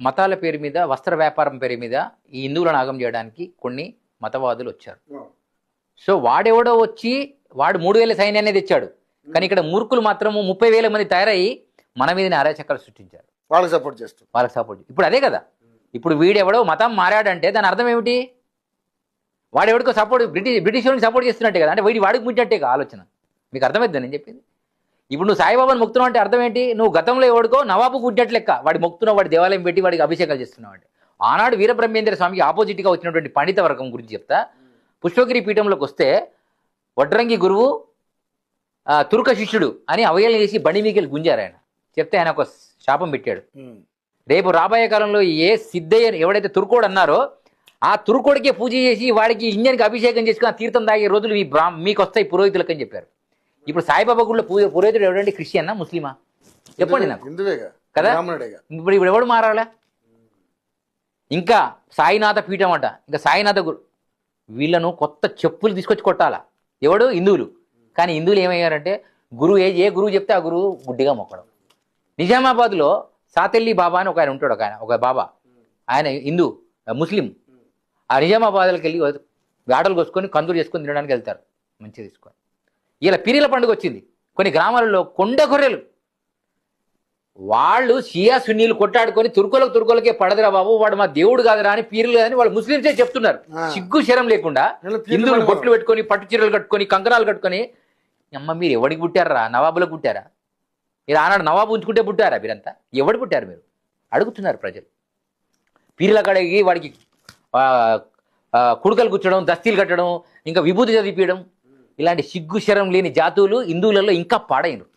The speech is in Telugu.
మతాల పేరు మీద వస్త్ర వ్యాపారం పేరు మీద ఈ హిందువులను ఆగం చేయడానికి కొన్ని మతవాదులు వచ్చారు. సో వాడెవడో వచ్చి వాడు మూడు వేల సైన్యాన్ని తెచ్చాడు. కానీ ఇక్కడ మూర్ఖులు మాత్రము ముప్పై వేల మంది తయారయ్యి మన మీద అరాచకాలు సృష్టించారు. వాళ్ళకి సపోర్ట్ చేస్తూ. వాళ్ళకి సపోర్ట్ ఇప్పుడు అదే కదా. ఇప్పుడు వీడెవడో మతం మారాడంటే దాని అర్థం ఏమిటి? వాడెవడికో సపోర్ట్ బ్రిటిష్ బ్రిటిష్ సపోర్ట్ చేస్తున్నట్టే కదా. అంటే వీడి వాడికి కదా ఆలోచన. మీకు అర్థమైంది నేను చెప్పింది? ఇప్పుడు నువ్వు సాయిబాబాని మొక్తున్నావు అంటే అర్థం ఏంటి? నువ్వు గతంలో ఎవడికో నవాబు గుడ్డట్ లెక్క. వాడి మొక్తున్నావు వాడి దేవాలయం పెట్టి వాడికి అభిషేకాలు చేస్తున్నావు అంటే. ఆనాడు వీరబ్రహ్మేంద్ర స్వామికి ఆపోజిట్గా వచ్చినటువంటి పండిత వర్గం గురించి చెప్తా. పుష్పగిరి పీఠంలోకి వస్తే వడ్రంగి గురువు తుర్క శిష్యుడు అని అవయలు చేసి బండి మీకెళ్ళి గుంజారు ఆయన. చెప్తే ఆయన ఒక శాపం పెట్టాడు. రేపు రాబోయే కాలంలో ఏ సిద్ధయ్య ఎవడైతే తుర్కోడు అన్నారో ఆ తుర్కోడికే పూజ చేసి వాడికి ఇంజన్కి అభిషేకం చేసుకుని తీర్థం తాగే రోజులు మీ బ్రా మీకు వస్తాయి పురోహితులకు అని చెప్పారు. ఇప్పుడు సాయిబాబా గుడిలో పూజ పురోహితుడు ఎవడండి? క్రిస్టియన్నా ముస్లిమా? చెప్పండి నాకు. కదా? ఇప్పుడు ఇప్పుడు ఎవడు మారాలా? ఇంకా సాయినాథ పీఠం అంట. ఇంకా సాయినాథ గురు వీళ్ళను కొత్త చెప్పులు తీసుకొచ్చి కొట్టాలా? ఎవడు? హిందువులు. కానీ హిందువులు ఏమయ్యారంటే గురువు ఏ ఏ గురువు చెప్తే ఆ గురువు గుడ్డిగా మొక్కడం. నిజామాబాద్లో సాతెల్లి బాబా అని ఒక ఆయన ఉంటాడు ఒక ఆయన ఒక బాబా. ఆయన హిందూ ముస్లిం. ఆ నిజామాబాద్కి వెళ్ళి వేటలు కోసుకొని కందులు చేసుకొని తినడానికి వెళ్తారు. మంచిగా తీసుకొని. ఇలా పిరిల పండుగ వచ్చింది. కొన్ని గ్రామాలలో కొండ గొర్రెలు. వాళ్ళు షియా సున్నీలు కొట్టాడుకొని తుర్కోలకు తుర్కోలకే పడదురా బాబు వాడు మా దేవుడు కాదురా అని పీర్లు కాదని వాళ్ళు ముస్లింసే చెప్తున్నారు. సిగ్గు శరం లేకుండా హిందువులు. బొట్లు పెట్టుకొని పట్టు చీరలు కట్టుకొని కంకణాలు కట్టుకొని అమ్మ మీరు ఎవడికి పుట్టారా నవాబులకు పుట్టారా? మీరు ఆనాడు నవాబు ఉంచుకుంటే పుట్టారా మీరంతా? ఎవడు పుట్టారు మీరు? అడుగుతున్నారు ప్రజలు. పీర్ల కడిగి వాడికి కుడుకలు కూర్చడం దస్తీలు కట్టడం ఇంకా విభూతి చదివించడం ఇలాంటి సిగ్గు శరం లేని జాతులు హిందువులలో ఇంకా పాడైనరు.